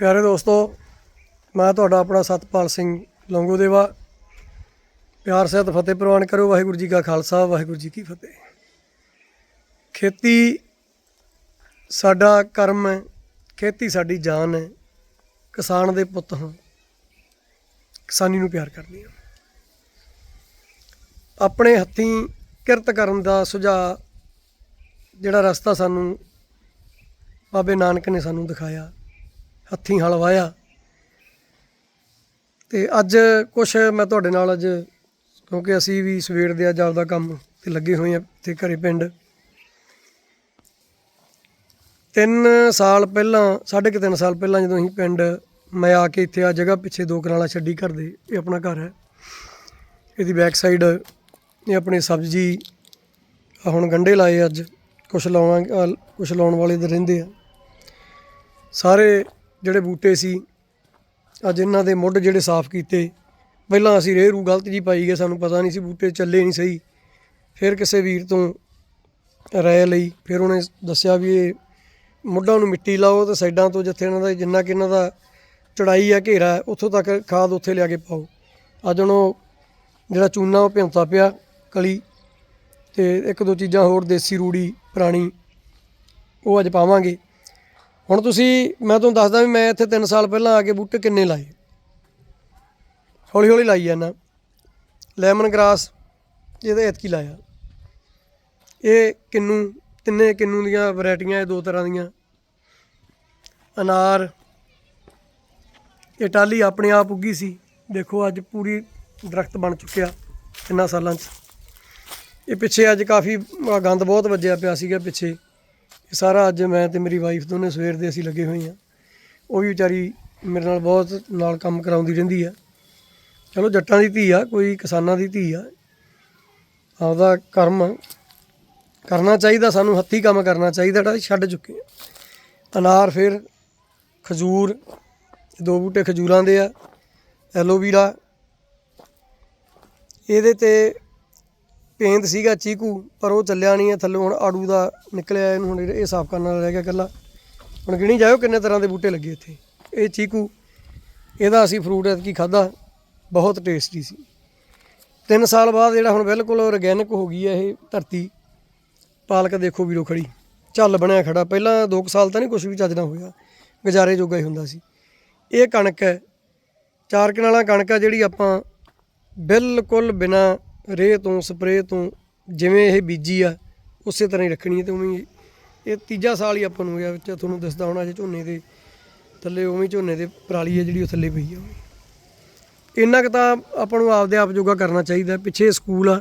ਪਿਆਰੇ ਦੋਸਤੋ, ਮੈਂ ਤੁਹਾਡਾ ਆਪਣਾ ਸਤਪਾਲ ਸਿੰਘ ਲੰਗੋਦੇਵਾ। ਪਿਆਰ, ਸਹਿਤ, ਫਤਿਹ ਪ੍ਰਵਾਨ ਕਰੋ ਵਾਹਿਗੁਰੂ ਜੀ ਕਾ ਖਾਲਸਾ, ਵਾਹਿਗੁਰੂ ਜੀ ਕੀ ਫਤਿਹ। ਖੇਤੀ ਸਾਡਾ ਕਰਮ ਹੈ, ਖੇਤੀ ਸਾਡੀ ਜਾਨ ਹੈ। ਕਿਸਾਨ ਦੇ ਪੁੱਤ ਹਾਂ। ਕਿਸਾਨੀ ਨੂੰ ਪਿਆਰ ਕਰਦੇ ਹਾਂ। ਆਪਣੇ ਹੱਥੀਂ ਕਿਰਤ ਕਰਨ ਦਾ ਸੁਝਾਅ, ਜਿਹੜਾ ਰਸਤਾ ਸਾਨੂੰ ਬਾਬੇ ਨਾਨਕ ਨੇ ਸਾਨੂੰ ਦਿਖਾਇਆ। ਹੱਥੀਂ ਹਲ ਵਾਇਆ। ਤੇ ਅੱਜ ਕੁਛ ਮੈਂ ਤੁਹਾਡੇ ਨਾਲ ਅੱਜ, ਕਿਉਂਕਿ ਅਸੀਂ ਵੀ ਸਵੇਰ ਦੇ ਅੱਜ ਆਪਦਾ ਕੰਮ ਤੇ ਲੱਗੇ ਹੋਏ ਆ ਤੇ ਘਰੇ ਪਿੰਡ। ਤਿੰਨ ਸਾਲ ਪਹਿਲਾਂ, ਸਾਢੇ ਕੁ ਤਿੰਨ ਸਾਲ ਪਹਿਲਾਂ ਜਦੋਂ ਅਸੀਂ ਪਿੰਡ, ਮੈਂ ਆ ਕੇ ਇੱਥੇ ਆ ਜਗ੍ਹਾ ਪਿੱਛੇ ਦੋ ਕਨਾਲਾ ਛੱਡੀ ਘਰ ਦੇ, ਇਹ ਆਪਣਾ ਘਰ ਹੈ। ਇਹਦੀ ਬੈਕ ਸਾਈਡ ਇਹ ਆਪਣੀ ਸਬਜ਼ੀ ਹੁਣ ਗੰਡੇ ਲਾਏ ਅੱਜ, ਕੁਛ ਲਾਉਣਾ ਕੁਛ ਲਾਉਣ ਵਾਲੇ ਦੇ ਰਹਿੰਦੇ ਆ। ਸਾਰੇ ਜਿਹੜੇ ਬੂਟੇ ਸੀ, ਅੱਜ ਇਹਨਾਂ ਦੇ ਮੁੱਢ ਜਿਹੜੇ ਸਾਫ਼ ਕੀਤੇ, ਪਹਿਲਾਂ ਅਸੀਂ ਰੇਹ ਰੂ ਗਲਤ ਜੀ ਪਾਈ ਗਏ, ਸਾਨੂੰ ਪਤਾ ਨਹੀਂ ਸੀ ਬੂਟੇ ਚੱਲੇ ਨਹੀਂ ਸਹੀ। ਫਿਰ ਕਿਸੇ ਵੀਰ ਤੋਂ ਰਾਇ ਲਈ, ਫਿਰ ਉਹਨੇ ਦੱਸਿਆ ਵੀ ਇਹ ਮੁੱਢਾਂ ਨੂੰ ਮਿੱਟੀ ਲਾਓ ਤੇ ਸਾਈਡਾਂ ਤੋਂ ਜਿੱਥੇ ਇਹਨਾਂ ਦਾ, ਜਿੰਨਾ ਕਿ ਇਹਨਾਂ ਦਾ ਚੜਾਈ ਆ ਘੇਰਾ, ਉੱਥੋਂ ਤੱਕ ਖਾਦ ਉੱਥੇ ਲਿਆ ਕੇ ਪਾਓ। ਅੱਜ ਹੁਣ ਉਹ ਜਿਹੜਾ ਚੂਨਾ ਉਹ ਭਿਉਂਤਾ ਪਿਆ ਕਲੀ ਤੇ ਇੱਕ ਦੋ ਚੀਜ਼ਾਂ ਹੋਰ ਦੇਸੀ ਰੂੜੀ ਪੁਰਾਣੀ ਉਹ ਅੱਜ ਪਾਵਾਂਗੇ। ਹੁਣ ਤੁਸੀਂ, ਮੈਂ ਤੁਹਾਨੂੰ ਦੱਸਦਾ ਵੀ ਮੈਂ ਇੱਥੇ 3 ਸਾਲ ਪਹਿਲਾਂ ਆ ਕੇ ਬੂਟੇ ਕਿੰਨੇ ਲਾਏ? ਹੌਲੀ ਹੌਲੀ ਲਾਈ ਜਾਂਦਾ ਲੈਮਨ ਗ੍ਰਾਸ ਇਹਦਾ ਐਤਕੀ ਲਾਇਆ। ਇਹ ਕਿੰਨੂ, ਤਿੰਨੇ ਕਿੰਨੂ ਦੀਆਂ ਵੈਰਾਈਟੀਆਂ, ਇਹ ਦੋ ਤਰ੍ਹਾਂ ਦੀਆਂ। ਅਨਾਰ, ਇਹ ਟਾਲੀ ਆਪਣੇ ਆਪ ਉੱਗੀ ਸੀ। ਦੇਖੋ, ਅੱਜ ਪੂਰੀ ਦਰਖਤ ਬਣ ਚੁੱਕਿਆ ਇੰਨਾ ਸਾਲਾਂ 'ਚ। ਇਹ ਪਿੱਛੇ ਅੱਜ ਕਾਫੀ ਗੰਦ ਬਹੁਤ ਵੱਜਿਆ ਪਿਆ ਸੀਗਾ ਪਿੱਛੇ। ਸਾਰਾ ਅੱਜ ਮੈਂ ਤੇ ਮੇਰੀ ਵਾਈਫ ਦੋਨੇ ਸਵੇਰ ਦੇ ਅਸੀਂ ਲੱਗੇ ਹੋਏ ਆ ਉਹ ਵੀ ਵਿਚਾਰੀ ਮੇਰੇ ਨਾਲ ਬਹੁਤ ਨਾਲ ਕੰਮ ਕਰਾਉਂਦੀ ਰਹਿੰਦੀ ਆ। ਚਲੋ ਜੱਟਾਂ ਦੀ ਧੀ ਆ, ਕੋਈ ਕਿਸਾਨਾਂ ਦੀ ਧੀ ਆ। ਆਪਦਾ ਕਰਮ ਕਰਨਾ ਚਾਹੀਦਾ, ਸਾਨੂੰ ਹੱਥੀਂ ਕੰਮ ਕਰਨਾ ਚਾਹੀਦਾ, ਜਿਹੜਾ ਅਸੀਂ ਛੱਡ ਚੁੱਕੇ ਆ। ਅਨਾਰ ਫਿਰ ਖਜੂਰ, ਦੋ ਬੂਟੇ ਖਜੂਰਾਂ ਦੇ ਆ, ਐਲੋਵੀਰਾ। ਇਹਦੇ ਤੇ ਪੇਂਦ ਸੀਗਾ ਚੀਕੂ, ਪਰ ਉਹ ਚੱਲਿਆ ਨਹੀਂ ਹੈ ਥੱਲੋਂ ਹੁਣ ਆੜੂ ਦਾ ਨਿਕਲਿਆ, ਇਹਨੂੰ ਹੁਣ ਇਹ ਸਾਫ਼ ਕਰਨ ਵਾਲਾ ਰਹਿ ਗਿਆ ਇਕੱਲਾ। ਹੁਣ ਗਿਣੀ ਜਾਇਓ ਕਿੰਨੇ ਤਰ੍ਹਾਂ ਦੇ ਬੂਟੇ ਲੱਗੇ ਇੱਥੇ। ਇਹ ਚੀਕੂ, ਇਹਦਾ ਅਸੀਂ ਫਰੂਟ ਐਤਕੀ ਖਾਦਾ ਬਹੁਤ ਟੇਸਟੀ ਸੀ। ਤਿੰਨ ਸਾਲ ਬਾਅਦ ਜਿਹੜਾ ਹੁਣ ਬਿਲਕੁਲ ਔਰਗੈਨਿਕ ਹੋ ਗਈ ਹੈ ਇਹ ਧਰਤੀ। ਪਾਲਕ ਦੇਖੋ ਵੀਰੋ ਖੜੀ, ਝੱਲ ਬਣਿਆ ਖੜਾ। ਪਹਿਲਾਂ 2 ਸਾਲ ਤਾਂ ਨਹੀਂ ਕੁਝ ਵੀ ਚੱਜਣਾ ਹੋਇਆ, ਗੁਜ਼ਾਰੇ ਜੋਗਾ ਹੀ ਹੁੰਦਾ ਸੀ। ਇਹ ਕਣਕ ਹੈ, ਚਾਰ ਕਨਾਲਾਂ ਕਣਕ ਆ ਜਿਹੜੀ ਆਪਾਂ ਬਿਲਕੁਲ ਬਿਨਾ ਰੇਹ ਤੋਂ, ਸਪਰੇਅ ਤੋਂ, ਜਿਵੇਂ ਇਹ ਬੀਜੀ ਆ, ਉਸੇ ਤਰ੍ਹਾਂ ਹੀ ਰੱਖਣੀ ਹੈ ਤੇ ਉਵੇਂ ਇਹ ਤੀਜਾ ਸਾਲ ਹੀ ਆਪਾਂ ਨੂੰ ਹੋਇਆ ਵਿੱਚ, ਤੁਹਾਨੂੰ ਦਿਸਦਾ ਹੋਣਾ ਜੇ ਝੋਨੇ ਦੇ ਥੱਲੇ, ਉਵੇਂ ਝੋਨੇ ਦੇ ਪਰਾਲੀ ਹੈ ਜਿਹੜੀ ਉਹ ਥੱਲੇ ਪਈ ਆ ਇੰਨਾ ਕੁ ਤਾਂ ਆਪਾਂ ਨੂੰ ਆਪਦੇ ਆਪ ਜੋਗਾ ਕਰਨਾ ਚਾਹੀਦਾ, ਪਿੱਛੇ ਸਕੂਲ ਆ।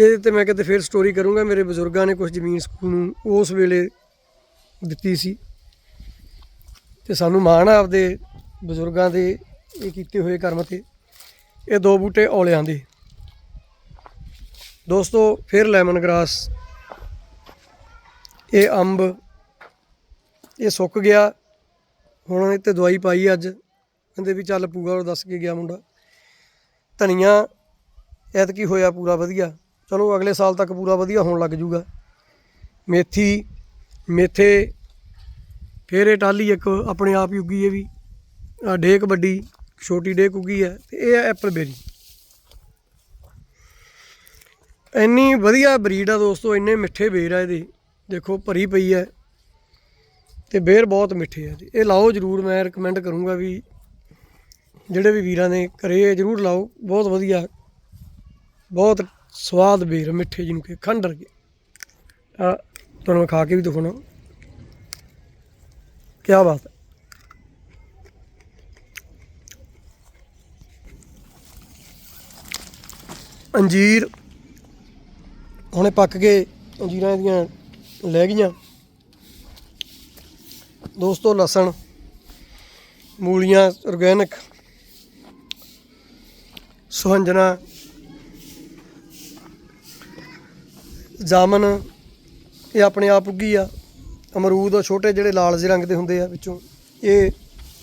ਇਹਦੇ ਤੇ ਮੈਂ ਕਿਤੇ ਫੇਰ ਸਟੋਰੀ ਕਰੂੰਗਾ, ਮੇਰੇ ਬਜ਼ੁਰਗਾਂ ਨੇ ਕੁਝ ਜ਼ਮੀਨ ਸਕੂਲ ਨੂੰ ਉਸ ਵੇਲੇ ਦਿੱਤੀ ਸੀ। ਤੇ ਸਾਨੂੰ ਮਾਣ ਆ ਆਪਦੇ ਬਜ਼ੁਰਗਾਂ ਦੇ ਇਹ ਕੀਤੇ ਹੋਏ ਕਰਮ ਤੇ। ਇਹ ਦੋ ਬੂਟੇ ਔਲਿਆਂ ਦੇ। ਦੋਸਤੋ, ਫਿਰ ਲੈਮਨ ਗ੍ਰਾਸ। ਇਹ ਅੰਬ, ਇਹ ਸੁੱਕ ਗਿਆ। ਹੁਣ ਇਹ ਤੇ ਦਵਾਈ ਪਾਈ ਅੱਜ। ਕਹਿੰਦੇ ਵੀ ਚੱਲ ਪੂਗਾ ਉਹ ਦੱਸ ਕੇ ਗਿਆ ਮੁੰਡਾ। ਧਨੀਆ, ਐਤਕੀ ਹੋਇਆ ਪੂਰਾ ਵਧੀਆ। ਚਲੋ, ਅਗਲੇ ਸਾਲ ਤੱਕ ਪੂਰਾ ਵਧੀਆ ਹੋਣ ਲੱਗ ਜੂਗਾ। ਮੇਥੀ, ਮੇਥੇ, ਫਿਰ ਇਹ ਟਾਲੀ ਇੱਕ ਆਪਣੇ ਆਪ ਹੀ ਉੱਗੀ ਇਹ ਵੀ। ਆ ਡੇਕ ਵੱਡੀ, ਛੋਟੀ ਡੇਕ ਉੱਗੀ ਹੈ ਤੇ ਇਹ ਹੈ ਐਪਲ ਬੇਰੀ। ਇੰਨੀ ਵਧੀਆ ਬਰੀਡ ਆ ਦੋਸਤੋ, ਇੰਨੇ ਮਿੱਠੇ ਬੇਰ ਆ ਇਹਦੇ। ਦੇਖੋ, ਭਰੀ ਪਈ ਹੈ ਤੇ ਬੇਰ ਬਹੁਤ ਮਿੱਠੇ ਆ ਜੀ ਇਹ ਲਾਓ ਜਰੂਰ, ਮੈਂ ਰეკਮੈਂਡ ਕਰੂੰਗਾ ਵੀ ਜਿਹੜੇ ਵੀ ਵੀਰਾਂ ਨੇ ਘਰੇ ਜਰੂਰ ਲਾਓ। ਬਹੁਤ ਵਧੀਆ, ਬਹੁਤ ਸਵਾਦ ਬੇਰ ਮਿੱਠੇ ਜਿਹਨੂੰ ਕਿ ਖੰਡ ਵਰਗੇ। ਆ, ਤੁਹਾਨੂੰ ਮੈਂ ਖਾ ਕੇ ਵੀ ਦਿਖਾਉਣਾ। ਕੀ ਬਾਤ ਹੈ। ਅੰਜੀਰ। ਹੁਣੇ ਪੱਕ ਕੇ ਜੀਰਾਂ ਇਹਦੀਆਂ ਲੈ ਗਈਆਂ। ਦੋਸਤੋ, ਲਸਣ, ਮੂਲੀਆਂ ਆਰਗੈਨਿਕ ਸੁਹੰਜਣਾ, ਜਾਮਨ, ਇਹ ਆਪਣੇ ਆਪ ਉੱਗੀ ਆ। ਅਮਰੂਦ ਛੋਟੇ ਜਿਹੜੇ ਲਾਲ ਜਿਹੇ ਰੰਗ ਦੇ ਹੁੰਦੇ ਆ ਵਿੱਚੋਂ। ਇਹ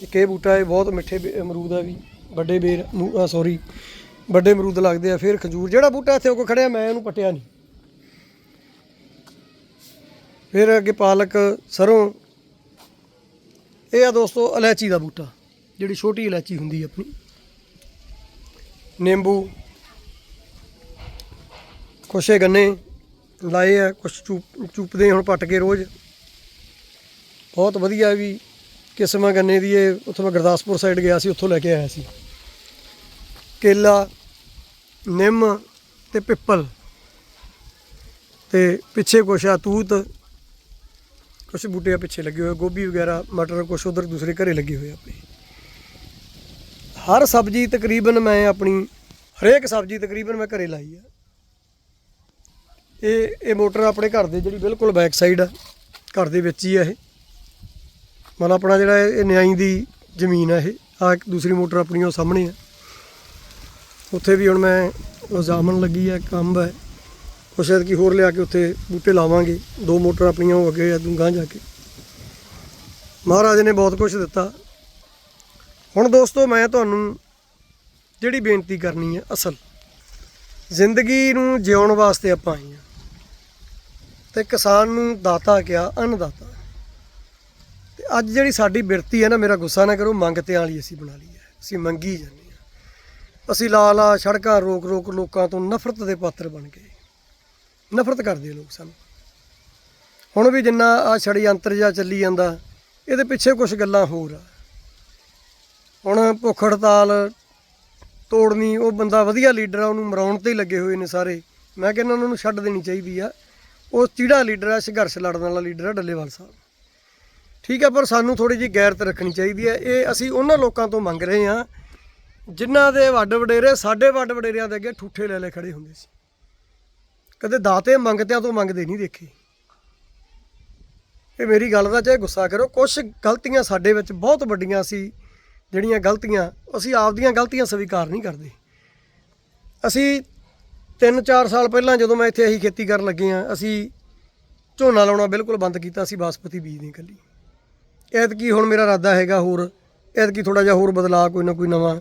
ਇੱਕ ਇਹ ਬੂਟਾ, ਇਹ ਬਹੁਤ ਮਿੱਠੇ ਬੇ- ਅਮਰੂਦ ਆ ਵੀ। ਵੱਡੇ ਬੇਰ ਸੌਰੀ ਵੱਡੇ ਅਮਰੂਦ ਲੱਗਦੇ ਆ। ਫਿਰ ਖਜੂਰ, ਜਿਹੜਾ ਬੂਟਾ ਇੱਥੇ ਉਹ ਖੜਿਆ, ਮੈਂ ਉਹਨੂੰ ਪਟਿਆ ਨਹੀਂ ਫਿਰ ਅੱਗੇ ਪਾਲਕ ਸਰੋਂ। ਇਹ ਆ ਦੋਸਤੋ ਇਲਾਇਚੀ ਦਾ ਬੂਟਾ, ਜਿਹੜੀ ਛੋਟੀ ਇਲਾਇਚੀ ਹੁੰਦੀ ਹੈ ਆਪਣੀ। ਨਿੰਬੂ, ਕੁਛੇ ਗੰਨੇ ਲਾਏ ਆ, ਕੁਛ ਚੂਪ ਚੂਪਦੇ ਹੁਣ ਪੱਟ ਕੇ ਰੋਜ਼। ਬਹੁਤ ਵਧੀਆ ਵੀ ਕਿਸਮ ਆ ਗੰਨੇ ਦੀ ਇਹ, ਉੱਥੋਂ ਮੈਂ ਗੁਰਦਾਸਪੁਰ ਸਾਈਡ ਗਿਆ ਸੀ, ਉੱਥੋਂ ਲੈ ਕੇ ਆਇਆ ਸੀ। ਕੇਲਾ, ਨਿੰਮ ਤੇ ਪਿੱਪਲ। ਤੇ ਪਿੱਛੇ ਕੁਛ ਆ ਤੂਤ ਕੁਛ ਬੂਟੇ ਆ ਪਿੱਛੇ ਲੱਗੇ ਹੋਏ, ਗੋਭੀ ਵਗੈਰਾ, ਮਟਰ, ਕੁਛ ਉਧਰ ਦੂਸਰੇ ਘਰੇ ਲੱਗੇ ਹੋਏ ਆਪਣੇ। ਹਰ ਸਬਜ਼ੀ ਤਕਰੀਬਨ ਮੈਂ ਆਪਣੀ, ਹਰੇਕ ਸਬਜ਼ੀ ਤਕਰੀਬਨ ਮੈਂ ਘਰੇ ਲਾਈ ਆ। ਇਹ ਇਹ ਮੋਟਰ ਆਪਣੇ ਘਰ ਦੇ ਜਿਹੜੀ ਬਿਲਕੁਲ ਬੈਕ ਸਾਈਡ ਆ, ਘਰ ਦੇ ਵਿੱਚ ਹੀ ਆ ਇਹ। ਮਤਲਬ ਆਪਣਾ ਜਿਹੜਾ ਇਹ ਨਿਆਈ ਦੀ ਜ਼ਮੀਨ ਆ ਇਹ ਆ ਦੂਸਰੀ ਮੋਟਰ ਆਪਣੀ ਉਹ ਸਾਹਮਣੇ ਆ। ਉੱਥੇ ਵੀ ਹੁਣ ਮੈਂ ਉਹ ਜਾਮਨ ਲੱਗੀ ਆ ਕੰਬ ਹੈ ਉਹ ਸ਼ਾਇਦ ਕੀ ਹੋਰ ਲਿਆ ਕੇ ਉੱਥੇ ਬੂਟੇ ਲਾਵਾਂਗੇ। ਦੋ ਮੋਟਰ ਆਪਣੀਆਂ ਉਹ ਅੱਗੇ ਆ ਗਾਂ ਜਾ ਕੇ। ਮਹਾਰਾਜ ਨੇ ਬਹੁਤ ਕੁਝ ਦਿੱਤਾ। ਹੁਣ ਦੋਸਤੋ, ਮੈਂ ਤੁਹਾਨੂੰ ਜਿਹੜੀ ਬੇਨਤੀ ਕਰਨੀ ਹੈ ਅਸਲ। ਜ਼ਿੰਦਗੀ ਨੂੰ ਜਿਉਣ ਵਾਸਤੇ ਆਪਾਂ ਆਏ ਹਾਂ। ਤੇ ਕਿਸਾਨ ਨੂੰ ਦਾਤਾ ਕਿਹਾ, ਅੰਨਦਾਤਾ। ਤੇ ਅੱਜ ਜਿਹੜੀ ਸਾਡੀ ਬਿਰਤੀ ਹੈ ਨਾ, ਮੇਰਾ ਗੁੱਸਾ ਨਾ ਕਰੋ ਮੰਗਤਿਆਂ ਵਾਲੀ ਅਸੀਂ ਬਣਾ ਲਈ ਹੈ। ਅਸੀਂ ਮੰਗੀ ਜਾਂਦੇ ਹਾਂ। ਅਸੀਂ ਲਾ ਲਾ ਸੜਕਾਂ ਰੋਕ ਰੋਕ ਲੋਕਾਂ ਤੋਂ ਨਫ਼ਰਤ ਦੇ ਪਾਤਰ ਬਣ ਗਏ। ਨਫ਼ਰਤ ਕਰਦੇ ਲੋਕ ਸਾਨੂੰ। ਹੁਣ ਵੀ ਜਿੰਨਾ ਆ ਛੜੀ ਅੰਤਰ ਜਿਹਾ ਚੱਲੀ ਜਾਂਦਾ, ਇਹਦੇ ਪਿੱਛੇ ਕੁਝ ਗੱਲਾਂ ਹੋਰ ਆ। ਹੁਣ ਭੁੱਖ ਹੜਤਾਲ ਤੋੜਨੀ, ਉਹ ਬੰਦਾ ਵਧੀਆ ਲੀਡਰ ਆ, ਉਹਨੂੰ ਮਰਾਉਣ ਤੇ ਹੀ ਲੱਗੇ ਹੋਏ ਨੇ ਸਾਰੇ। ਮੈਂ ਕਹਿੰਦਾ ਉਹਨਾਂ ਨੂੰ ਛੱਡ ਦੇਣੀ ਚਾਹੀਦੀ ਆ। ਉਹ ਚੀੜਾ ਲੀਡਰ ਆ, ਸੰਘਰਸ਼ ਲੜਨ ਵਾਲਾ ਲੀਡਰ ਆ, ਡੱਲੇਵਾਲ ਸਾਹਿਬ। ਠੀਕ ਆ, ਪਰ ਸਾਨੂੰ ਥੋੜੀ ਜਿਹੀ ਗੈਰਤ ਰੱਖਣੀ ਚਾਹੀਦੀ ਹੈ ਇਹ ਅਸੀਂ ਉਹਨਾਂ ਲੋਕਾਂ ਤੋਂ ਮੰਗ ਰਹੇ ਹਾਂ ਜਿਨ੍ਹਾਂ ਦੇ ਵੱਡ ਵਡੇਰੇ ਸਾਡੇ ਵੱਡ ਵਡੇਰਿਆਂ ਦੇ ਅੱਗੇ ਠੂਠੇ ਲੈ ਲੈ ਖੜੇ ਹੁੰਦੇ ਸੀ। ਕਦੇ ਦਾਤੇ ਮੰਗਤਿਆਂ ਤੋਂ ਮੰਗਦੇ ਨਹੀਂ ਦੇਖੇ। ਇਹ ਮੇਰੀ ਗੱਲ ਦਾ ਚਾਹੇ ਗੁੱਸਾ ਕਰੋ ਕੁਝ ਗਲਤੀਆਂ ਸਾਡੇ ਵਿੱਚ ਬਹੁਤ ਵੱਡੀਆਂ ਸੀ, ਜਿਹੜੀਆਂ ਗਲਤੀਆਂ ਅਸੀਂ ਆਪਦੀਆਂ ਗਲਤੀਆਂ ਸਵੀਕਾਰ ਨਹੀਂ ਕਰਦੇ। ਅਸੀਂ 3-4 ਸਾਲ ਪਹਿਲਾਂ ਜਦੋਂ ਮੈਂ ਇੱਥੇ ਅਸੀਂ ਖੇਤੀ ਕਰਨ ਲੱਗੇ ਆ ਅਸੀਂ ਝੋਨਾ ਲਾਉਣਾ ਬਿਲਕੁਲ ਬੰਦ ਕੀਤਾ ਸੀ, ਬਾਸਪਤੀ ਬੀਜ ਦੀ ਇਕੱਲੀ। ਐਤਕੀ ਹੁਣ ਮੇਰਾ ਇਰਾਦਾ ਹੈਗਾ ਹੋਰ, ਐਤਕੀ ਥੋੜਾ ਜਿਹਾ ਹੋਰ ਬਦਲਾਅ ਕੋਈ ਨਾ ਕੋਈ ਨਵਾਂ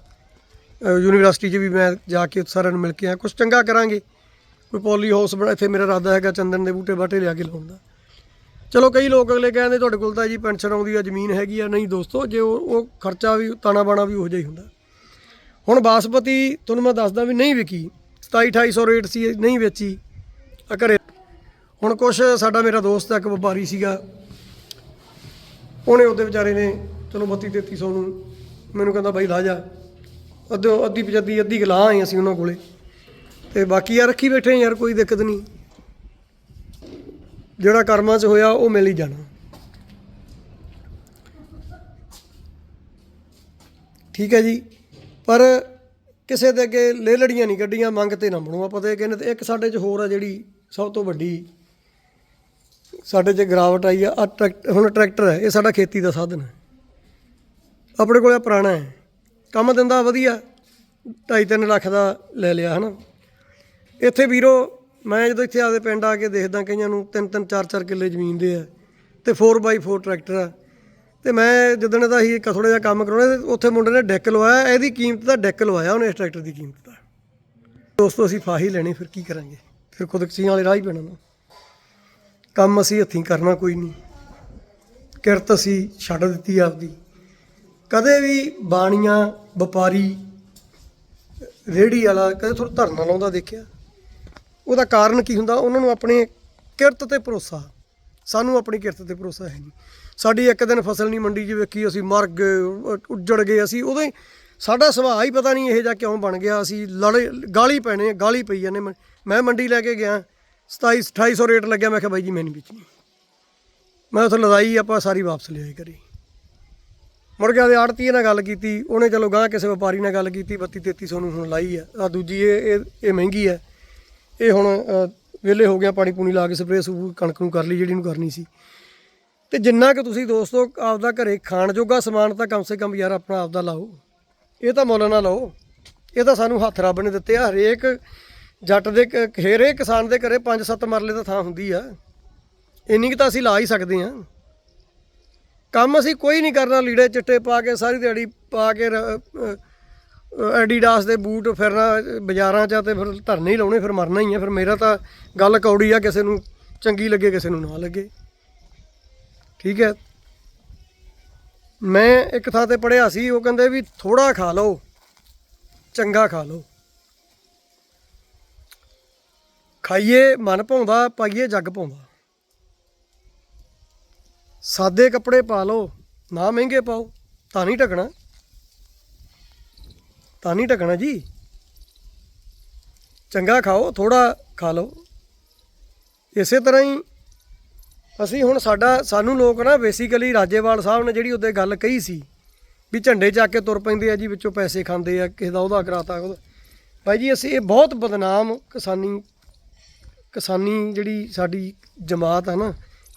ਯੂਨੀਵਰਸਿਟੀ 'ਚ ਵੀ ਮੈਂ ਜਾ ਕੇ ਸਾਰਿਆਂ ਨੂੰ ਮਿਲ ਕੇ ਆ ਕੁਝ ਚੰਗਾ ਕਰਾਂਗੇ। ਕੋਈ ਪੋਲੀ ਹਾਊਸ ਬਣਾ, ਇੱਥੇ ਮੇਰਾ ਇਰਾਦਾ ਹੈਗਾ ਚੰਦਨ ਦੇ ਬੂਟੇ ਬਾਟੇ ਲਿਆ ਕੇ ਲਾਉਣ ਦਾ। ਚਲੋ ਕਈ ਲੋਕ ਅਗਲੇ ਕਹਿੰਦੇ ਤੁਹਾਡੇ ਕੋਲ ਤਾਂ ਜੀ ਪੈਨਸ਼ਨ ਆਉਂਦੀ ਆ, ਜ਼ਮੀਨ ਹੈਗੀ ਆ, ਨਹੀਂ ਦੋਸਤੋ, ਜੇ ਉਹ ਖਰਚਾ ਵੀ, ਤਾਣਾ ਬਾਣਾ ਵੀ ਉਹੋ ਜਿਹਾ ਹੀ ਹੁੰਦਾ। ਹੁਣ ਬਾਸਪਤੀ ਤੁਹਾਨੂੰ ਮੈਂ ਦੱਸਦਾ ਵੀ ਨਹੀਂ ਵਿਕੀ 27 2800 ਰੇਟ ਸੀ, ਨਹੀਂ ਵੇਚੀ, ਆ ਘਰੇ। ਹੁਣ ਕੁਛ ਸਾਡਾ ਮੇਰਾ ਦੋਸਤ ਆ, ਇੱਕ ਵਪਾਰੀ ਸੀਗਾ, ਉਹਨੇ ਉਹਦੇ ਵਿਚਾਰੇ ਨੇ, ਚਲੋ 32 3300 ਨੂੰ, ਮੈਨੂੰ ਕਹਿੰਦਾ ਬਾਈ ਲਾ ਜਾ, ਅੱਧੋ, ਅੱਧੀ ਪਜੱਦੀ ਅੱਧੀ ਕੁ ਆਏ ਅਸੀਂ ਉਹਨਾਂ ਕੋਲੇ। ਤੇ ਬਾਕੀ ਆ ਰੱਖੀ ਬੈਠੇ ਯਾਰ, ਕੋਈ ਦਿੱਕਤ ਨਹੀਂ। ਜਿਹੜਾ ਕਰਮਾਂ 'ਚ ਹੋਇਆ, ਉਹ ਮਿਲ ਹੀ ਜਾਣਾ। ਠੀਕ ਹੈ ਜੀ। ਪਰ ਕਿਸੇ ਦੇ ਅੱਗੇ ਲੈ ਲੜੀਆਂ ਨਹੀਂ ਗੱਡੀਆਂ ਮੰਗ ਤੇ ਨਾ ਬਣੋ। ਆਪਾਂ ਤੇ ਕਹਿੰਦੇ ਤੇ ਇੱਕ ਸਾਡੇ 'ਚ ਹੋਰ ਆ ਜਿਹੜੀ ਸਭ ਤੋਂ ਵੱਡੀ, ਸਾਡੇ 'ਚ ਗਰਾਵਟ ਆਈ ਆ, ਆਹ ਟਰੈਕਟ ਹੁਣ ਟਰੈਕਟਰ ਹੈ, ਇਹ ਸਾਡਾ ਖੇਤੀ ਦਾ ਸਾਧਨ ਹੈ। ਆਪਣੇ ਕੋਲ ਇਹ ਪੁਰਾਣਾ ਹੈ। ਕੰਮ ਦਿੰਦਾ ਵਧੀਆ 2.5-3 ਲੱਖ ਦਾ ਲੈ ਲਿਆ, ਹਨਾ। ਇੱਥੇ ਵੀਰੋ, ਮੈਂ ਜਦੋਂ ਇੱਥੇ ਆਪਦੇ ਪਿੰਡ ਆ ਕੇ ਦੇਖਦਾ ਕਈਆਂ ਨੂੰ 3-3 4-4 ਕਿੱਲੇ ਜ਼ਮੀਨ ਦੇ ਆ ਤੇ 4x4 ਟਰੈਕਟਰ ਆ। ਤੇ ਮੈਂ ਜਦੋਂ ਦਾ ਹੀ ਥੋੜਾ ਜਿਹਾ ਕੰਮ ਕਰਾਉਣਾ ਉੱਥੇ ਮੁੰਡੇ ਨੇ ਡੈਕ ਲਵਾਇਆ, ਇਹਦੀ ਕੀਮਤ ਦਾ ਡੈਕ ਲਵਾਇਆ ਉਹਨੇ ਇਸ ਟਰੈਕਟਰ ਦੀ ਕੀਮਤ ਦਾ। ਦੋਸਤੋ, ਅਸੀਂ ਫਾਹੀ ਲੈਣੀ, ਫਿਰ ਕੀ ਕਰਾਂਗੇ? ਫਿਰ ਖੁਦਕਸ਼ੀਆਂ ਵਾਲੇ ਰਾਹ ਹੀ ਪੈਣਾ ਨਾ। ਕੰਮ ਅਸੀਂ ਹੱਥੀਂ ਕਰਨਾ ਕੋਈ ਨਹੀਂ। ਕਿਰਤ ਅਸੀਂ ਛੱਡ ਦਿੱਤੀ ਆਪਦੀ। ਕਦੇ ਵੀ ਬਾਣੀਆਂ, ਵਪਾਰੀ ਰੇੜੀ ਵਾਲਾ ਕਦੇ ਤੁਹਾਨੂੰ ਧਰਨਾ ਲਾਉਂਦਾ ਦੇਖਿਆ। ਉਹਦਾ ਕਾਰਨ ਕੀ ਹੁੰਦਾ? ਉਹਨਾਂ ਨੂੰ ਆਪਣੇ ਕਿਰਤ ਤੇ ਭਰੋਸਾ। ਸਾਨੂੰ ਆਪਣੀ ਕਿਰਤ ਤੇ ਭਰੋਸਾ ਹੈ ਨਹੀਂ। ਸਾਡੀ ਇੱਕ ਦਿਨ ਫਸਲ ਨਹੀਂ ਮੰਡੀ 'ਚ ਵੇਖੀ, ਅਸੀਂ ਮਰ ਗਏ, ਉੱਜੜ ਗਏ ਅਸੀਂ। ਉਦੋਂ ਹੀ ਸਾਡਾ ਸੁਭਾਅ ਹੀ ਪਤਾ ਨਹੀਂ ਇਹ ਜਿਹਾ ਕਿਉਂ ਬਣ ਗਿਆ। ਅਸੀਂ ਲੜੇ, ਗਾਲੀ ਪੈਣੇ ਗਾਲੀ ਪਈ ਜਾਂਦੇ। ਮੈਂ- ਮੰਡੀ ਲੈ ਕੇ ਗਿਆ। 27 2800 ਰੇਟ ਲੱਗਿਆ। ਮੈਂ ਕਿਹਾ ਬਾਈ ਜੀ, ਮੈਂ ਨਹੀਂ ਵੇਚਣੀ। ਮੈਂ ਉੱਥੇ ਲੜਾਈ ਆਪਾਂ ਸਾਰੀ ਵਾਪਸ ਲਿਆਈ ਕਰੀ ਮੁੜ ਗਿਆ ਦੇ ਆੜਤੀ ਨਾਲ ਗੱਲ ਕੀਤੀ। ਉਹਨੇ ਚਲੋ ਗਾਂ ਕਿਸੇ ਵਪਾਰੀ ਨਾਲ ਗੱਲ ਕੀਤੀ। 32 3300 ਨੂੰ ਹੁਣ ਲਾਈ ਆ। ਆ ਦੂਜੀ, ਇਹ ਇਹ ਇਹ ਮਹਿੰਗੀ ਆ। ਇਹ ਹੁਣ ਵਿਹਲੇ ਹੋ ਗਿਆ ਪਾਣੀ ਪੂਣੀ ਲਾ ਕੇ ਸਪਰੇਅ ਸੂ ਕਣਕ ਨੂੰ ਕਰ ਲਈ ਜਿਹੜੀ ਨੂੰ ਕਰਨੀ ਸੀ। ਤੇ ਜਿੰਨਾ ਕਿ ਤੁਸੀਂ ਦੋਸਤੋ ਆਪਦਾ ਘਰੇ ਖਾਣ ਜੋਗਾ ਸਮਾਨ ਤਾਂ ਕਮ ਸੇ ਕਮ ਯਾਰ ਆਪਣਾ ਆਪਦਾ ਲਾਓ। ਇਹ ਤਾਂ ਮੁੱਲ ਨਾ ਲਾਓ। ਇਹ ਤਾਂ ਸਾਨੂੰ ਹੱਥ ਰੱਬ ਨੇ ਦਿੱਤੇ ਆ। ਹਰੇਕ ਜੱਟ ਦੇ ਕ- ਹਰੇਕ ਕਿਸਾਨ ਦੇ ਘਰੇ 5-7 ਮਰਲੇ ਦਾ ਥਾਂ ਹੁੰਦੀ ਆ। ਇੰਨੀ ਕੁ ਤਾਂ ਅਸੀਂ ਲਾ ਹੀ ਸਕਦੇ ਆ। ਕੰਮ ਅਸੀਂ ਕੋਈ ਨਹੀਂ ਕਰਨਾ। ਲੀੜੇ ਚਿੱਟੇ ਪਾ ਕੇ, ਸਾਰੀ ਦਿਹਾੜੀ ਪਾ ਕੇ, ਰ- ਐਡੀਡਾਸ ਦੇ ਬੂਟ ਫਿਰਨਾ ਬਾਜ਼ਾਰਾਂ 'ਚ ਤੇ ਫਿਰ ਧਰਨੇ ਹੀ ਲਾਉਣੇ, ਫਿਰ ਮਰਨਾ ਹੀ ਆ। ਫਿਰ ਮੇਰਾ ਤਾਂ ਗੱਲ ਕੌੜੀ ਆ, ਕਿਸੇ ਨੂੰ ਚੰਗੀ ਲੱਗੇ, ਕਿਸੇ ਨੂੰ ਨਾ ਲੱਗੇ। ਠੀਕ ਹੈ? ਮੈਂ ਇੱਕ ਥਾਂ ਤੇ ਪੜਿਆ ਸੀ, ਉਹ ਕਹਿੰਦੇ ਵੀ ਥੋੜਾ ਖਾ ਲਓ, ਚੰਗਾ ਖਾ ਲਓ। ਖਾਈਏ, ਮਨ ਭਾਉਂਦਾ, ਪਾਈਏ, ਜੱਗ ਭਾਉਂਦਾ। ਸਾਦੇ ਕੱਪੜੇ ਪਾ ਲਓ, ਨਾ ਮਹਿੰਗੇ ਪਾਓ, ਤਾਂ ਨਹੀਂ ਢਕਣਾ। ਤਾਂ ਨਹੀਂ ਢਕਣਾ ਜੀ। ਚੰਗਾ ਖਾਓ ਥੋੜਾ ਖਾ ਲਓ। ਇਸੇ ਤਰ੍ਹਾਂ ਹੀ ਅਸੀਂ ਹੁਣ ਸਾਡਾ, ਸਾਨੂੰ ਲੋਕ ਨਾ ਬੇਸਿਕਲੀ ਰਾਜੇਵਾਲ ਸਾਹਿਬ ਨੇ ਜਿਹੜੀ ਉਹਦੇ ਗੱਲ ਕਹੀ ਸੀ ਵੀ ਝੰਡੇ ਚੱਕ ਕੇ ਤੁਰ ਪੈਂਦੇ ਆ ਜੀ, ਵਿੱਚੋਂ ਪੈਸੇ ਖਾਂਦੇ ਆ, ਕਿਸੇ ਦਾ ਉਹਦਾ ਕਰਾਤਾ, ਉਹਦਾ। ਭਾਈ ਜੀ, ਅਸੀਂ ਇਹ ਬਹੁਤ ਬਦਨਾਮ ਕਿਸਾਨੀ ਕਿਸਾਨੀ ਜਿਹੜੀ ਸਾਡੀ ਜਮਾਤ ਹੈ ਨਾ,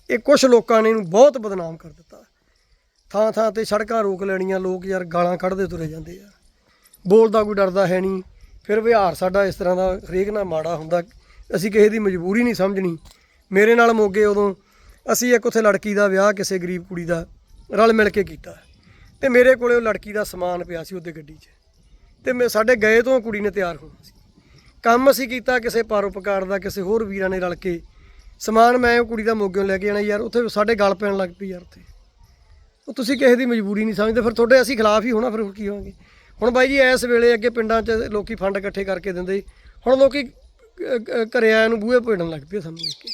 ਇਹ ਕੁਝ ਲੋਕਾਂ ਨੇ ਇਹਨੂੰ ਬਹੁਤ ਬਦਨਾਮ ਕਰ ਦਿੱਤਾ। ਥਾਂ ਥਾਂ ਤੇ ਸੜਕਾਂ ਰੋਕ ਲੈਣੀਆਂ, ਲੋਕ ਯਾਰ ਗਾਲਾਂ ਕੱਢਦੇ ਤੁਰੇ ਜਾਂਦੇ ਆ। ਬੋਲਦਾ ਕੋਈ ਡਰਦਾ ਹੈ ਨਹੀਂ। ਫਿਰ ਵਿਹਾਰ ਸਾਡਾ ਇਸ ਤਰ੍ਹਾਂ ਦਾ ਹਰੇਕ ਨਾਲ ਮਾੜਾ ਹੁੰਦਾ। ਅਸੀਂ ਕਿਸੇ ਦੀ ਮਜਬੂਰੀ ਨਹੀਂ ਸਮਝਣੀ। ਮੇਰੇ ਨਾਲ ਮੋਗੇ ਉਦੋਂ ਅਸੀਂ ਇੱਕ ਉੱਥੇ ਲੜਕੀ ਦਾ ਵਿਆਹ ਕਿਸੇ ਗਰੀਬ ਕੁੜੀ ਦਾ ਰਲ ਮਿਲ ਕੇ ਕੀਤਾ। ਤੇ ਮੇਰੇ ਕੋਲੇ ਉਹ ਲੜਕੀ ਦਾ ਸਮਾਨ ਪਿਆ ਸੀ ਉਹਦੇ ਗੱਡੀ 'ਚ। ਤੇ ਮੈਂ ਸਾਡੇ ਗਏ ਤੋਂ ਕੁੜੀ ਨੇ ਤਿਆਰ ਹੋਣਾ ਸੀ। ਕੰਮ ਅਸੀਂ ਕੀਤਾ ਕਿਸੇ ਪਰਉਪਕਾਰ ਦਾ, ਕਿਸੇ ਹੋਰ ਵੀਰਾਂ ਨੇ ਰਲ ਕੇ। ਸਮਾਨ ਮੈਂ ਉਹ ਕੁੜੀ ਦਾ ਮੋਗਿਓਂ ਲੈ ਕੇ ਆਣਾ ਯਾਰ, ਉੱਥੇ ਸਾਡੇ ਗਲ ਪੈਣ ਲੱਗ ਪਈ ਯਾਰ ਉੱਥੇ। ਉਹ ਤੁਸੀਂ ਕਿਸੇ ਦੀ ਮਜਬੂਰੀ ਨਹੀਂ ਸਮਝਦੇ, ਫਿਰ ਤੁਹਾਡੇ ਅਸੀਂ ਖਿਲਾਫ ਹੀ ਹੋਣਾ, ਫਿਰ ਕੀ ਹੋਵਾਂਗੇ? ਹੁਣ ਬਾਈ ਜੀ ਇਸ ਵੇਲੇ ਅੱਗੇ ਪਿੰਡਾਂ 'ਚ ਲੋਕੀ ਫੰਡ ਇਕੱਠੇ ਕਰਕੇ ਦਿੰਦੇ ਹੁਣ ਲੋਕੀ ਅ, ਘਰੇ ਆਇਆਂ ਨੂੰ ਬੂਹੇ ਭੇੜਨ ਲੱਗ ਪਏ ਸਾਨੂੰ ਦੇਖ ਕੇ।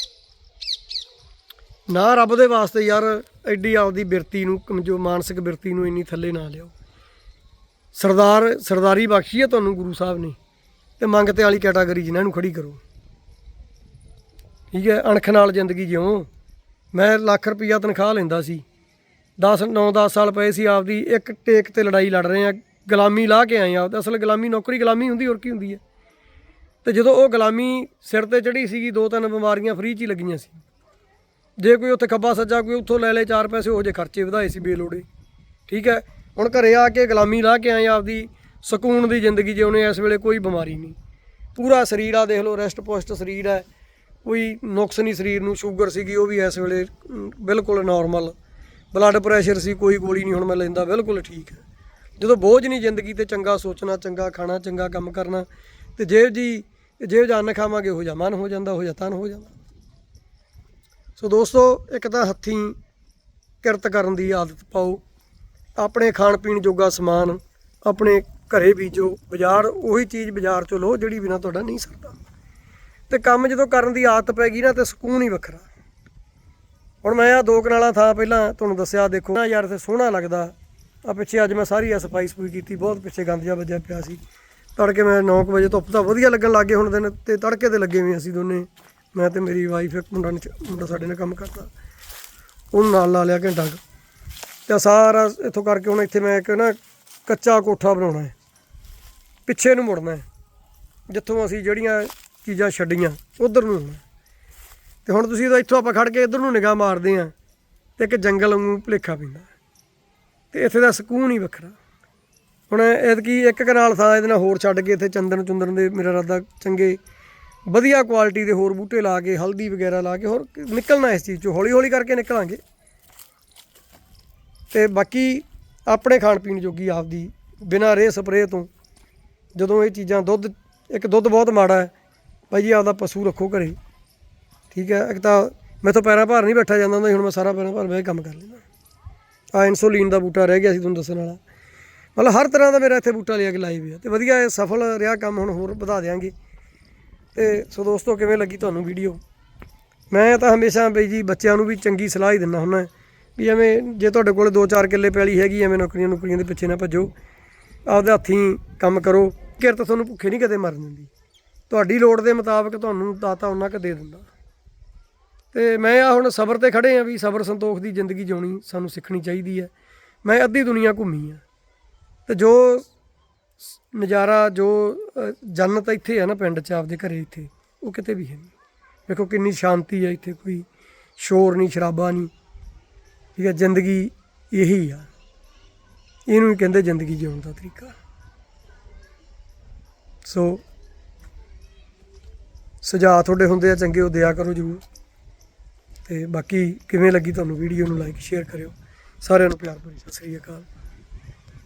ਨਾ ਰੱਬ ਦੇ ਵਾਸਤੇ ਯਾਰ ਐਡੀ ਆਪਦੀ ਬਿਰਤੀ ਨੂੰ ਕਮਜ਼ੋ ਮਾਨਸਿਕ ਬਿਰਤੀ ਨੂੰ ਇੰਨੀ ਥੱਲੇ ਨਾ ਲਿਓ ਸਰਦਾਰ ਸਰਦਾਰੀ ਬਖਸ਼ੀ ਹੈ ਤੁਹਾਨੂੰ ਗੁਰੂ ਸਾਹਿਬ ਨੇ ਤੇ ਮੰਗਤੇ ਵਾਲੀ ਕੈਟਾਗਰੀ ਜਿਨ੍ਹਾਂ ਨੂੰ ਖੜੀ ਕਰੋ। ਠੀਕ ਹੈ ਅਣਖ ਨਾਲ ਜ਼ਿੰਦਗੀ ਜਿਉਂ। ਮੈਂ ਲੱਖ ਰੁਪਈਆ ਤਨਖਾਹ ਲੈਂਦਾ ਸੀ। 10 9 10 ਸਾਲ ਪਏ ਸੀ ਆਪਦੀ ਇੱਕ ਟੇਕ ਤੇ ਲੜਾਈ ਲੜ ਰਹੇ ਆ। ਗੁਲਾਮੀ ਲਾ ਕੇ ਆਏ ਆ ਅਸਲ ਗੁਲਾਮੀ, ਨੌਕਰੀ ਗੁਲਾਮੀ ਹੁੰਦੀ, ਹੋਰ ਕੀ ਹੁੰਦੀ ਹੈ? ਤੇ ਜਦੋਂ ਉਹ ਗੁਲਾਮੀ ਸਿਰ ਤੇ ਚੜੀ ਸੀਗੀ, ਦੋ ਤਿੰਨ ਬਿਮਾਰੀਆਂ ਫ੍ਰੀ ਚ ਹੀ ਲੱਗੀਆਂ ਸੀ। ਜੇ ਕੋਈ ਉੱਥੇ ਖੱਬਾ ਸੱਜਾ, ਕੋਈ ਉੱਥੋਂ ਲੈ ਲੈ ਚਾਰ ਪੈਸੇ, ਉਹ ਜੇ ਖਰਚੇ ਵਧਾਏ ਸੀ ਬੇਲੋੜੇ। ਠੀਕ ਹੈ? ਹੁਣ ਘਰੇ ਆ ਕੇ ਗੁਲਾਮੀ ਲਾ ਕੇ ਆਏ ਆਪਦੀ ਸਕੂਨ ਦੀ ਜ਼ਿੰਦਗੀ ਜਿਉਣੇ ਇਸ ਵੇਲੇ ਕੋਈ ਬਿਮਾਰੀ ਨਹੀਂ। ਪੂਰਾ ਸਰੀਰ ਆ, ਦੇਖ ਲਓ ਰੈਸਟ ਪੋਸਟ ਸਰੀਰ ਹੈ। ਕੋਈ ਨੁਕਸ ਨਹੀਂ ਸਰੀਰ ਨੂੰ ਸ਼ੂਗਰ ਸੀਗੀ, ਉਹ ਵੀ ਇਸ ਵੇਲੇ ਬਿਲਕੁਲ ਨਾਰਮਲ ਬਲੱਡ ਪ੍ਰੈਸ਼ਰ ਸੀ, ਕੋਈ ਗੋਲੀ ਨਹੀਂ ਹੁਣ ਮੈਂ ਲੈਂਦਾ, ਬਿਲਕੁਲ ਠੀਕ ਹੈ। ਜਦੋਂ ਬੋਝ ਨਹੀਂ ਜ਼ਿੰਦਗੀ ਤੇ ਚੰਗਾ ਸੋਚਣਾ, ਚੰਗਾ ਖਾਣਾ, ਚੰਗਾ ਕੰਮ ਕਰਨਾ, ਤੇ ਜੇਬ ਜੀ, ਜੇਬ ਜਾਨ ਖਾਵਾਂਗੇ ਹੋ ਜਾ ਮਨ ਹੋ ਜਾਂਦਾ ਹੋ ਜਾ ਤਨ ਹੋ ਜਾਂਦਾ। ਸੋ ਦੋਸਤੋ, ਇੱਕ ਤਾਂ ਹੱਥੀਂ ਕਿਰਤ ਕਰਨ ਦੀ ਆਦਤ ਪਾਓ, ਆਪਣੇ ਖਾਣ ਪੀਣ ਜੋਗਾ ਸਮਾਨ ਆਪਣੇ ਘਰੇ ਬੀਜੋ, ਬਾਜ਼ਾਰ, ਉਹੀ ਚੀਜ਼ ਬਾਜ਼ਾਰ ਚੋਂ ਲਓ ਜਿਹੜੀ ਬਿਨਾ ਤੁਹਾਡਾ ਨਹੀਂ ਸਰਦਾ। ਤੇ ਕੰਮ ਜਦੋਂ ਕਰਨ ਦੀ ਆਦਤ ਪੈ ਗਈ ਨਾ ਤੇ ਸਕੂਨ ਹੀ ਵੱਖਰਾ। ਹੁਣ ਮੈਂ ਆ ਦੋ ਕਨਾਲਾਂ ਥਾਂ ਪਹਿਲਾਂ ਤੁਹਾਨੂੰ ਦੱਸਿਆ, ਦੇਖੋ ਨਾ ਯਾਰ ਇੱਥੇ ਸੋਹਣਾ ਲੱਗਦਾ। ਆ ਪਿੱਛੇ ਅੱਜ ਮੈਂ ਸਾਰੀ ਆ ਸਫ਼ਾਈ ਸਫੂਈ ਕੀਤੀ, ਬਹੁਤ ਪਿੱਛੇ ਗੰਦ ਜਿਹਾ ਵੱਜਿਆ ਪਿਆ ਸੀ। ਤੜਕੇ ਮੈਂ 9 ਵਜੇ ਧੁੱਪ ਤਾਂ ਵਧੀਆ ਲੱਗਣ ਲੱਗ ਗਏ ਹੁਣ ਦਿਨ ਤੇ ਤੜਕੇ ਤੇ ਲੱਗੇ ਵੀ ਅਸੀਂ ਦੋਨੇ। ਮੈਂ ਤੇ ਮੇਰੀ ਵਾਈਫ ਇੱਕ ਮੁੰਡਾ ਨੇ ਮੁੰਡਾ ਸਾਡੇ ਨਾਲ ਕੰਮ ਕਰਦਾ। ਉਹਨੂੰ ਨਾਲ ਲਾ ਲਿਆ ਘੰਟਾ ਕੁ। ਤੇ ਸਾਰਾ ਇੱਥੋਂ ਕਰਕੇ ਹੁਣ ਇੱਥੇ ਮੈਂ ਇੱਕ ਨਾ ਕੱਚਾ ਕੋਠਾ ਬਣਾਉਣਾ ਹੈ। ਪਿੱਛੇ ਨੂੰ ਮੁੜਨਾ ਹੈ। ਜਿੱਥੋਂ ਅਸੀਂ ਜਿਹੜੀਆਂ ਚੀਜ਼ਾਂ ਛੱਡੀਆਂ, ਉਧਰ ਨੂੰ ਹੋਣਾ ਤੇ ਹੁਣ ਤੁਸੀਂ ਤਾਂ ਇੱਥੋਂ ਆਪਾਂ ਖੜ ਕੇ ਇਧਰ ਨੂੰ ਨਿਗਾਹ ਮਾਰਦੇ ਆ ਤੇ ਇੱਕ ਜੰਗਲ ਵਾਂਗੂ ਭੁਲੇਖਾ ਪੈਂਦਾ। ਤੇ ਇੱਥੇ ਦਾ ਸਕੂਨ ਹੀ ਵੱਖਰਾ। ਹੁਣ ਐਤਕੀ ਇੱਕ ਕਨਾਲ ਥਾ ਇਹਦੇ ਨਾਲ ਹੋਰ ਛੱਡ ਕੇ ਇੱਥੇ ਚੰਦਨ ਚੁੰਦਨ ਦੇ ਮੇਰਾ ਰਾਦਾ ਚੰਗੇ ਵਧੀਆ ਕੁਆਲਿਟੀ ਦੇ ਹੋਰ ਬੂਟੇ ਲਾ ਕੇ ਹਲਦੀ ਵਗੈਰਾ ਲਾ ਕੇ ਹੋਰ ਨਿਕਲਣਾ ਇਸ ਚੀਜ਼ ਚੋਂ ਹੌਲੀ ਹੌਲੀ ਕਰਕੇ ਨਿਕਲਾਂਗੇ। ਤੇ ਬਾਕੀ ਆਪਣੇ ਖਾਣ ਪੀਣ ਜੋਗੀ ਆਪਦੀ ਬਿਨਾਂ ਰੇ ਸਪਰੇਅ ਤੋਂ ਜਦੋਂ ਇਹ ਚੀਜ਼ਾਂ ਦੁੱਧ ਇੱਕ ਦੁੱਧ ਬਹੁਤ ਮਾੜਾ ਹੈ ਭਾਈ ਜੀ ਆਪਦਾ ਪਸ਼ੂ ਰੱਖੋ ਘਰੇ। ਠੀਕ ਹੈ ਇੱਕ ਤਾਂ ਮੈਂ ਤਾਂ ਪੈਰਾਂ ਭਾਰ ਨਹੀਂ ਬੈਠਾ ਜਾਂਦਾ ਹੁੰਦਾ ਸੀ, ਹੁਣ ਮੈਂ ਸਾਰਾ ਪੈਰਾਂ ਭਾਰ ਬਹਿ ਕੇ ਕੰਮ ਕਰ ਲੈਂਦਾ। ਆ ਇਨਸੂਲਿਨ ਦਾ ਬੂਟਾ ਰਹਿ ਗਿਆ ਸੀ ਤੁਹਾਨੂੰ ਦੱਸਣ ਵਾਲਾ। ਮਤਲਬ ਹਰ ਤਰ੍ਹਾਂ ਦਾ ਮੇਰਾ ਇੱਥੇ ਬੂਟਾ ਲਿਆ ਕੇ ਲਾਈ ਵੀ ਆ। ਤੇ ਵਧੀਆ ਇਹ ਸਫਲ ਰਿਹਾ ਕੰਮ, ਹੁਣ ਹੋਰ ਵਧਾ ਦਿਆਂਗੇ। ਤੇ ਸੋ ਦੋਸਤੋ, ਕਿਵੇਂ ਲੱਗੀ ਤੁਹਾਨੂੰ ਵੀਡੀਓ ਮੈਂ ਤਾਂ ਹਮੇਸ਼ਾ ਬਈ ਜੀ ਬੱਚਿਆਂ ਨੂੰ ਵੀ ਚੰਗੀ ਸਲਾਹ ਹੀ ਦਿੰਦਾ ਹੁੰਦਾ। ਵੀ ਐਵੇਂ ਜੇ ਤੁਹਾਡੇ ਕੋਲ 2-4 ਕਿੱਲੇ ਪੈਲੀ ਹੈਗੀ, ਐਵੇਂ ਨੌਕਰੀਆਂ ਨੌਕਰੀਆਂ ਦੇ ਪਿੱਛੇ ਨਾ ਭੱਜੋ। ਆਪਦੇ ਹੱਥੀਂ ਕੰਮ ਕਰੋ। ਕਿਰਤ ਤੁਹਾਨੂੰ ਭੁੱਖੇ ਨਹੀਂ ਕਦੇ ਮਰਨ ਦਿੰਦੀ। ਤੁਹਾਡੀ ਲੋੜ ਦੇ ਮੁਤਾਬਕ ਤੁਹਾਨੂੰ ਦਾਤਾ ਉਹਨਾਂ ਕ ਦੇ ਦਿੰਦਾ। ਤੇ ਮੈਂ ਆ ਹੁਣ ਸਬਰ ਤੇ ਖੜੇ ਆ ਵੀ ਸਬਰ ਸੰਤੋਖ ਦੀ ਜ਼ਿੰਦਗੀ ਜਿਉਣੀ ਸਾਨੂੰ ਸਿੱਖਣੀ ਚਾਹੀਦੀ ਹੈ। ਮੈਂ ਅੱਧੀ ਦੁਨੀਆ ਘੁੰਮੀ ਆ। ਤੇ ਜੋ ਨਜ਼ਾਰਾ, ਜੋ ਜੰਨਤ ਇੱਥੇ ਆ ਨਾ ਪਿੰਡ 'ਚ, ਆਪਦੇ ਘਰੇ ਇੱਥੇ, ਉਹ ਕਿਤੇ ਵੀ ਹੈ ਨਹੀਂ। ਵੇਖੋ ਕਿੰਨੀ ਸ਼ਾਂਤੀ ਹੈ ਇੱਥੇ, ਕੋਈ ਸ਼ੋਰ ਨਹੀਂ, ਸ਼ਰਾਬਾ ਨਹੀਂ। ਠੀਕ ਹੈ ਜ਼ਿੰਦਗੀ ਇਹੀ ਆ। ਇਹਨੂੰ ਹੀ ਕਹਿੰਦੇ ਜ਼ਿੰਦਗੀ ਜਿਉਣ ਦਾ ਤਰੀਕਾ। ਸੋ, ਸੁਝਾਅ ਤੁਹਾਡੇ ਹੁੰਦੇ ਆ, ਚੰਗੇ ਉਹ ਦਿਆ ਕਰੋ ਜਰੂਰ। ਤੇ ਬਾਕੀ ਕਿਵੇਂ ਲੱਗੀ ਤੁਹਾਨੂੰ ਵੀਡੀਓ ਨੂੰ ਲਾਈਕ ਸ਼ੇਅਰ ਕਰਿਓ। ਸਾਰਿਆਂ ਨੂੰ ਪਿਆਰ ਭਰੀ ਸਤਿ ਸ੍ਰੀ ਅਕਾਲ।